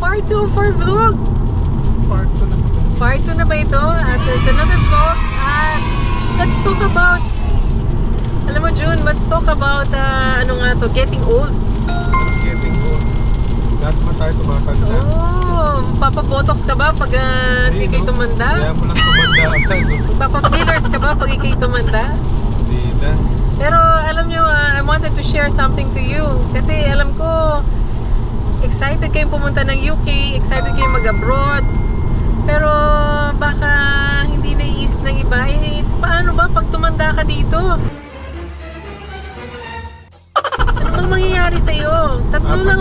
part 2 of our vlog. Part 2 na. Part 2 na ba ito? At it's another vlog. At let's talk about, alam mo June, let's talk about, uh, ano nga to, getting old. Getting old. Lahat naman tayo tumatanda. Oh, papabotox ka ba pag uh, hindi kayo tumanda? Kaya mo lang tumanda? Papapillars ka ba pag ikay tumanda? Hindi na. Pero alam nyo, ah, I wanted to share something to you. Kasi alam ko, excited kayong pumunta ng UK, excited kayong mag-abroad. Pero baka hindi naiisip ng iba, eh, paano ba pag tumanda ka dito? Ano bang mangyayari sa'yo? Tatlo Ah, lang,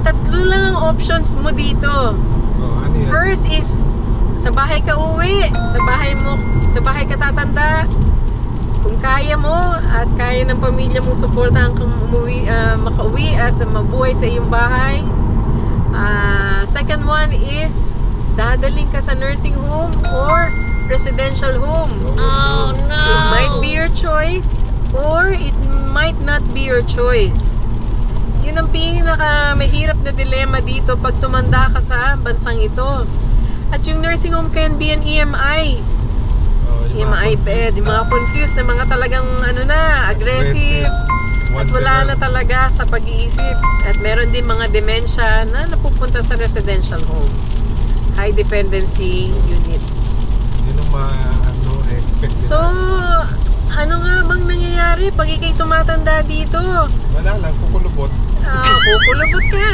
tatlo lang ang options mo dito. Oh, ano? First is, sa bahay ka uwi, sa bahay mo, sa bahay ka tatanda. Kung kaya mo at kaya ng pamilya mo suportahan kang umuwi, ah, makauwi at mabuhay sa iyong bahay. Ah, second one is, dadaling ka sa nursing home or residential home. Oh, no. It might be your choice or it might not be your choice. Yun ang pinaka mahirap na dilema dito pag tumanda ka sa bansang ito. At yung nursing home can be an EMI. Yung mga EMI bed, yung mga confused na mga talagang ano na, aggressive. At wala na talaga sa pag-iisip. At meron din mga dementia na napupunta sa residential home. High dependency unit. Yun ang mga ano, expect. So, ano nga bang nangyayari pag ikay tumatanda dito? Wala lang, kukulubot. Ah, kukulubot ka.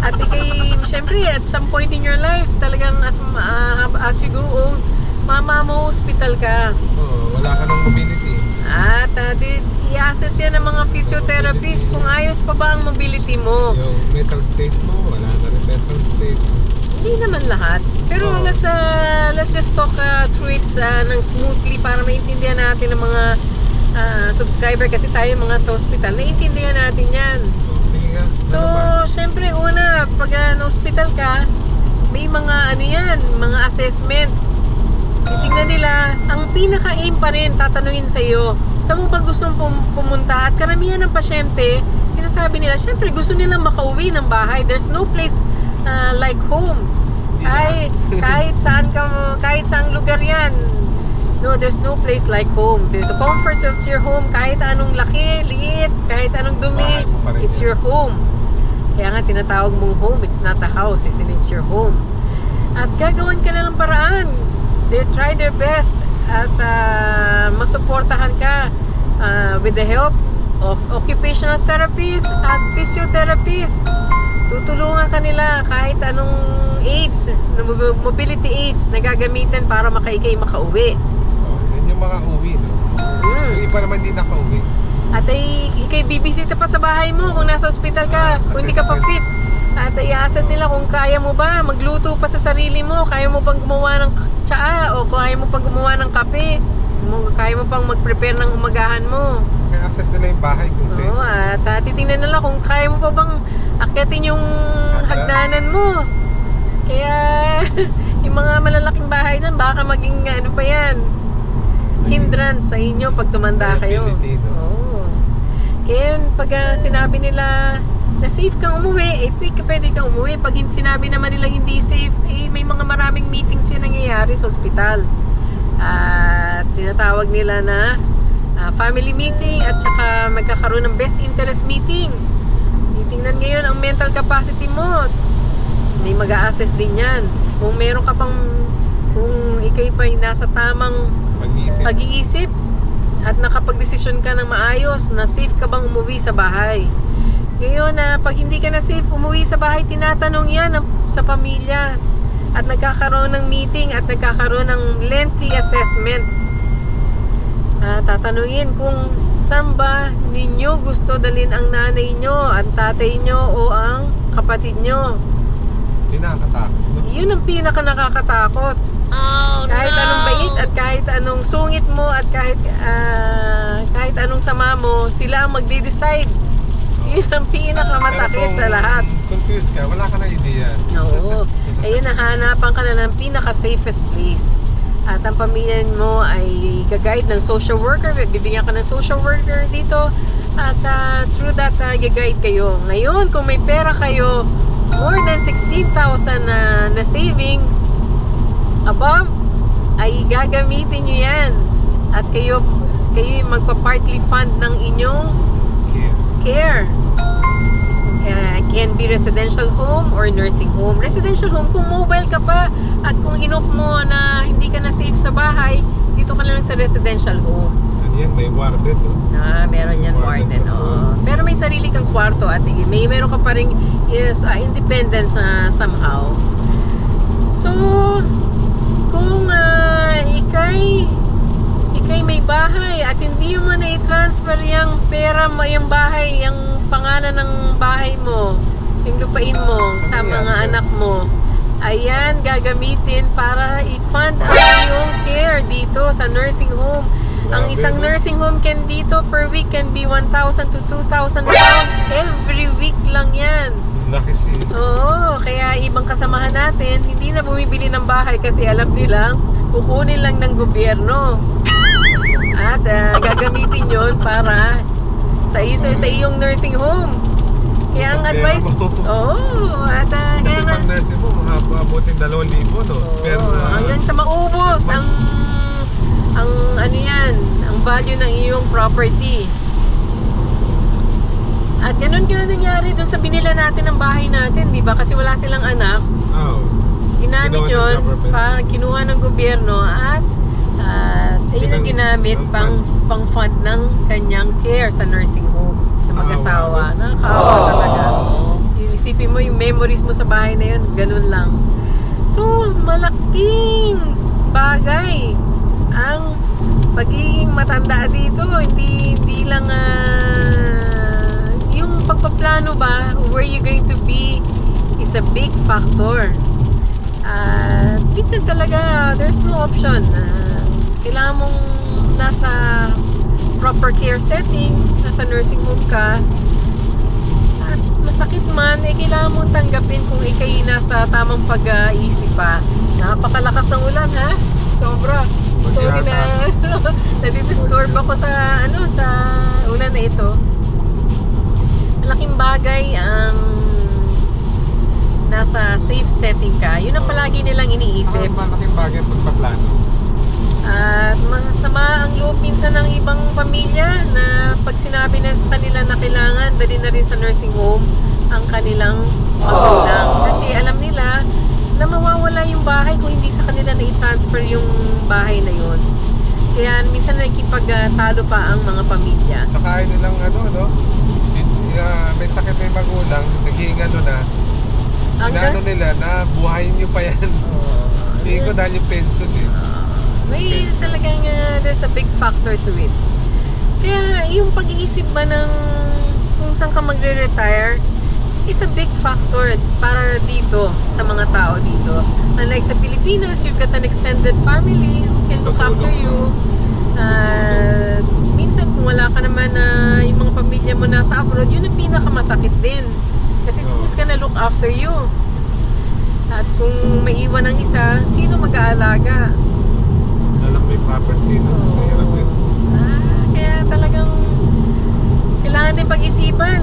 At ikay, syempre, at some point in your life, talagang as, ah, as you grow old, mama mo hospital ka. Oh, wala ka ng mobility. At uh, di, i-assess yan ng mga physiotherapist kung ayos pa ba ang mobility mo. Yung mental state mo, wala na rin mental state. Hindi naman lahat. Pero Oo. let's, uh, let's just talk uh, through it uh, ng smoothly para maintindihan natin ng mga uh, subscriber kasi tayo mga sa hospital. Naiintindihan natin yan. Oh, sige nga. So, ano syempre una, pag uh, na-hospital ka, may mga ano yan, mga assessment. Titingnan nila, ang pinaka-aim pa rin, tatanungin sa iyo, saan mo ba gustong pum- pumunta? At karamihan ng pasyente, sinasabi nila, syempre gusto nilang makauwi ng bahay. There's no place uh, like home. Kahit, kahit saan ka, kahit saang lugar yan. No, there's no place like home. The comforts of your home, kahit anong laki, liit, kahit anong dumi, it's your home. Kaya nga tinatawag mong home, it's not a house, it's, it's your home. At gagawan ka na ng paraan. They try their best at ah, masuportahan ka ah, with the help of occupational therapists at physiotherapists. Tutulungan ka nila kahit anong aids, mobility aids na gagamitin para makaikay makauwi. Oh, yun yung mga uwi. No? Yung Mm. iba naman hindi nakauwi. At ay ikay bibisita pa sa bahay mo kung nasa ospital ka, Ah, kung hindi ka pa fit. At i-assess nila kung kaya mo ba magluto pa sa sarili mo, kaya mo pang gumawa ng tsaa o kaya mo pang gumawa ng kape. Kaya mo pang mag-prepare ng umagahan mo. Kaya access nila yung bahay kung safe. Oo, at uh, titingnan nila kung kaya mo pa bang akyatin yung hagdanan mo. Kaya yung mga malalaking bahay dyan, baka maging ano pa yan, hindrance sa inyo pag tumanda kayo. Oo. Kaya pag ah, sinabi nila na safe kang umuwi, eh pwede, pwede kang umuwi. Pag sinabi naman nila hindi safe, eh may mga maraming meetings yun nangyayari sa ospital. At tinatawag nila na ah, family meeting at saka magkakaroon ng best interest meeting. Titingnan ngayon ang mental capacity mo. May mag assess din yan. Kung meron ka pang, kung ikay pa nasa tamang Pag-iisip. pag-iisip at nakapag-desisyon ka ng maayos na safe ka bang umuwi sa bahay. Ngayon na pag hindi ka na safe umuwi sa bahay, tinatanong yan ng- sa pamilya at nagkakaroon ng meeting at nagkakaroon ng lengthy assessment. Ah, tatanungin kung saan ba ninyo gusto dalhin ang nanay nyo, ang tatay nyo o ang kapatid nyo. No? Yun ang pinaka nakakatakot. kahit anong bait at kahit anong sungit mo at kahit ah, kahit anong sama mo, sila ang magde-decide. Yun ang pinakamasakit sa lahat. confused ka, wala ka na idea. Oo. Ayun, nahanapan ka na ng pinaka-safest place. At ang pamilya mo ay gagayad ng social worker. Bibigyan ka ng social worker dito. At ah, through that, uh, gagayad kayo. Ngayon, kung may pera kayo, more than 60 16,000 na, na savings above, ay gagamitin nyo yan. At kayo, kayo yung magpa-partly fund ng inyong Yeah. care. Uh, can be residential home or nursing home. Residential home, kung mobile ka pa at kung inok mo na hindi ka na safe sa bahay, dito ka na lang sa residential home. Ano yan, may warden, no? Ah, meron yan Warden. Oh. Pero may sarili kang kwarto at may meron ka pa ring is ah, independence na somehow. So, kung uh, ikay ikay may bahay at hindi mo na i-transfer yung pera mo, yung bahay, yung pangalan ng bahay mo, yung lupain mo sa mga anak mo, ayan, gagamitin para i-fund ang iyong care dito sa nursing home. Ang isang nursing home can dito per week can be 1,000 to 2,000 pounds every week lang yan. Laki si... Oo, kaya ibang kasamahan natin, hindi na bumibili ng bahay kasi alam nilang kukunin lang ng gobyerno. At ah, gagamitin para sa iso sa iyong nursing home. Kaya ang advice, oo, at ah, Kasi pag nursing mo, mahabutin 2,000, no? oo, Per, ah, hanggang sa maubos ang ang ano yan, ang value ng iyong property. At ganun ganun nangyari doon sa binila natin ng bahay natin, di ba? Kasi wala silang anak. oh. Ginamit yun para kinuha ng gobyerno at at ayun ang ginamit ang pang pang fund ng kanyang care sa nursing home sa mag-asawa. Naawa. Nakakawa talaga. Yung Isipin mo yung memories mo sa bahay na yun, ganun lang. So, malaking bagay ang pagiging matanda dito. Hindi, hindi lang ah, yung pagpaplano ba, where you going to be is a big factor. At minsan talaga, there's no option. Ah, kailangan mong nasa proper care setting, nasa nursing home ka, at masakit man, eh kailangan mong tanggapin kung ikay nasa tamang pag-iisip pa. Napakalakas ng ulan ha? Sobra. Sorry na, nadidisturb ako sa, ano, sa ulan na ito. Malaking bagay ang nasa safe setting ka. Yun ang palagi nilang iniisip. Ang malaking bagay pagpaplano. At masama ang loob minsan ng ibang pamilya na pag sinabi na sa kanila na kailangan dali na rin sa nursing home ang kanilang magulang. Kasi alam nila na mawawala yung bahay kung hindi sa kanila na i-transfer yung bahay na yun. Kaya minsan nakikipagtalo pa ang mga pamilya. Saka ayaw nilang ano, no? Ah, may sakit na yung magulang, naging ano na, Ang inaano nila na buhayin nyo pa yan. Oh, Tingin ko dahil yung pension eh. May talagang uh, there's a big factor to it. Kaya yung pag-iisip ba ng kung saan ka magre-retire is a big factor para dito sa mga tao dito. Unlike sa Pilipinas, you've got an extended family who can look after you. Uh, minsan kung wala ka naman na yung mga pamilya mo nasa abroad, yun ang pinakamasakit din. Kasi who's gonna look after you? At kung may iwan ng isa, sino mag-aalaga? Property, no? Mahirap din. Ah, kaya talagang kailangan din pag-isipan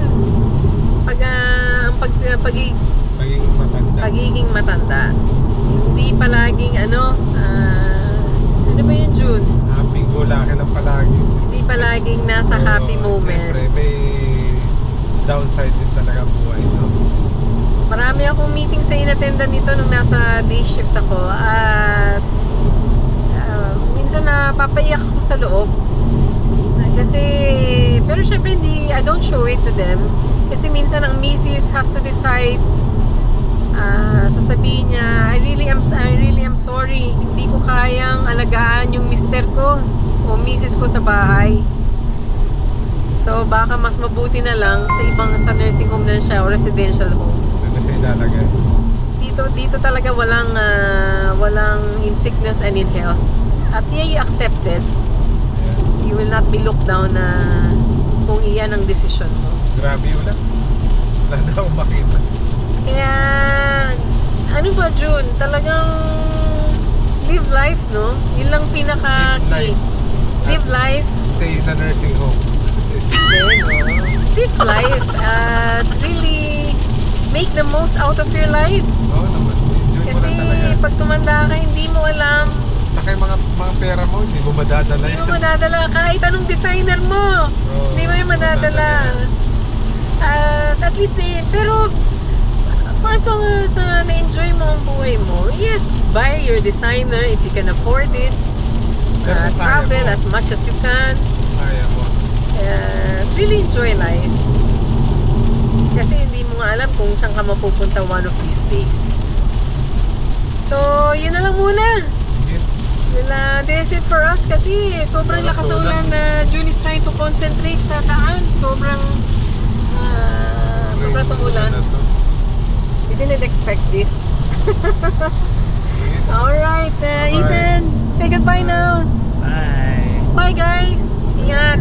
pag ah, ang pag, ah, pagi- Magiging matanda. pagiging matanda. Hindi palaging ano, ah, ano ba yun June? Happy go lucky lang palagi. Hindi palaging nasa happy Oo, Siyempre, moments. may downside din talaga buhay, no? Marami akong meeting sa inattendan nito nung nasa day shift ako at minsan napapaiyak ako sa loob. Kasi, pero syempre hindi, I don't show it to them. Kasi minsan ang misis has to decide ah, sasabihin niya, I really am I really am sorry. Hindi ko kayang alagaan yung mister ko o misis ko sa bahay. So baka mas mabuti na lang sa ibang sa nursing home na siya o residential home Ano siya ilalagay? Dito dito talaga walang ah, walang in sickness and in health. At yeah, accepted. You will not be looked down na kung iyan ang decision mo. Grabe yun lang. Wala na akong makita. Kaya ano ba June, talagang live life, no? Yun lang pinaka Live key. life. Live life. Stay in a nursing home. Then, no? Live life at really make the most out of your life. Oo naman. Enjoy mo Kasi lang talaga. pag tumanda ka, hindi mo alam, Tsaka yung mga, mga pera mo, hindi mo madadala hindi mo madadala. Kahit anong designer mo, Oo, hindi mo yung madadala. At at least, eh, pero as long as uh, na-enjoy mo ang buhay mo, yes, buy your designer if you can afford it. Uh, travel mo, as much as you can. Kaya mo. Uh, really enjoy life. Kasi hindi mo nga alam kung saan ka mapupunta one of these days. So, yun na lang muna. Uh, that's it for us kasi sobrang Wala lakas ng ulan na June is trying to concentrate sa daan. Sobrang uh, sobrang tumulan. We didn't expect this. Alright, uh. Ethan, say goodbye now. Bye. Bye guys. Ingat.